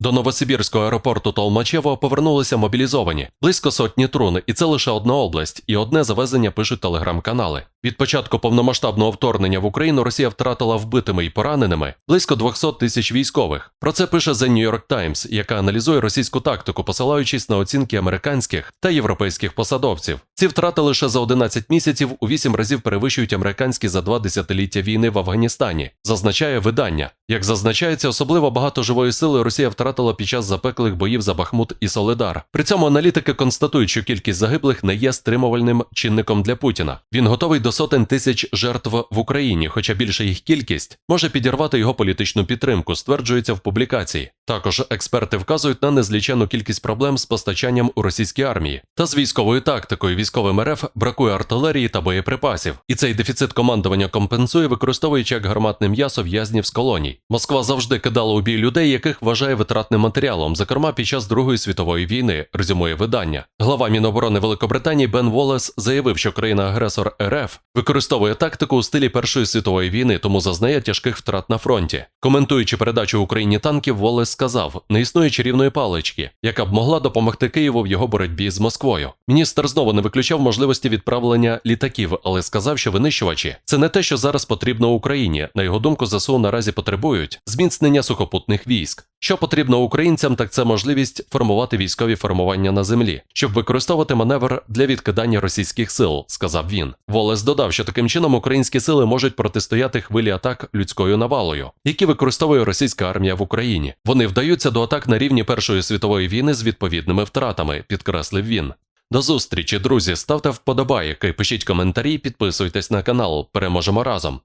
До Новосибірського аеропорту Толмачево повернулися мобілізовані близько сотні трун, і це лише одна область, і одне завезення пишуть телеграм-канали. Від початку повномасштабного вторгнення в Україну Росія втратила вбитими і пораненими близько 200 тисяч військових. Про це пише The New York Times, яка аналізує російську тактику, посилаючись на оцінки американських та європейських посадовців. Ці втрати лише за 11 місяців у 8 разів перевищують американські за два десятиліття війни в Афганістані, зазначає видання. Як зазначається, особливо багато живої сили Росія втратила під час запеклих боїв за Бахмут і Солидар. При цьому аналітики констатують, що кількість загиблих не є стримувальним чинником для Путіна. Він готовий до сотень тисяч жертв в Україні, хоча більша їх кількість може підірвати його політичну підтримку, стверджується в публікації. Також експерти вказують на незлічену кількість проблем з постачанням у російській армії та з військовою тактикою. Військовим РФ бракує артилерії та боєприпасів. І цей дефіцит командування компенсує, використовуючи як гарматне м'ясо в'язнів з колоній. Москва завжди кидала у бій людей, яких вважає витратним матеріалом, зокрема під час Другої світової війни, резюмує видання. Глава Міноборони Великобританії Бен Волес заявив, що країна-агресор РФ використовує тактику у стилі Першої світової війни, тому зазнає тяжких втрат на фронті. Коментуючи передачу Україні танків, Волес сказав: не існує чарівної палички, яка б могла допомогти Києву в його боротьбі з Москвою. Міністр знову не виключав можливості відправлення літаків, але сказав, що винищувачі це не те, що зараз потрібно Україні. На його думку, ЗСУ наразі потребують зміцнення сухопутних військ. Що потрібно українцям, так це можливість формувати військові формування на землі, щоб використовувати маневр для відкидання російських сил, сказав він. Волес додав, що таким чином українські сили можуть протистояти хвилі атак людською навалою, які використовує російська армія в Україні. Вони вдаються до атак на рівні Першої світової війни з відповідними втратами, підкреслив він. До зустрічі, друзі. Ставте вподобайки, пишіть коментарі, підписуйтесь на канал. Переможемо разом.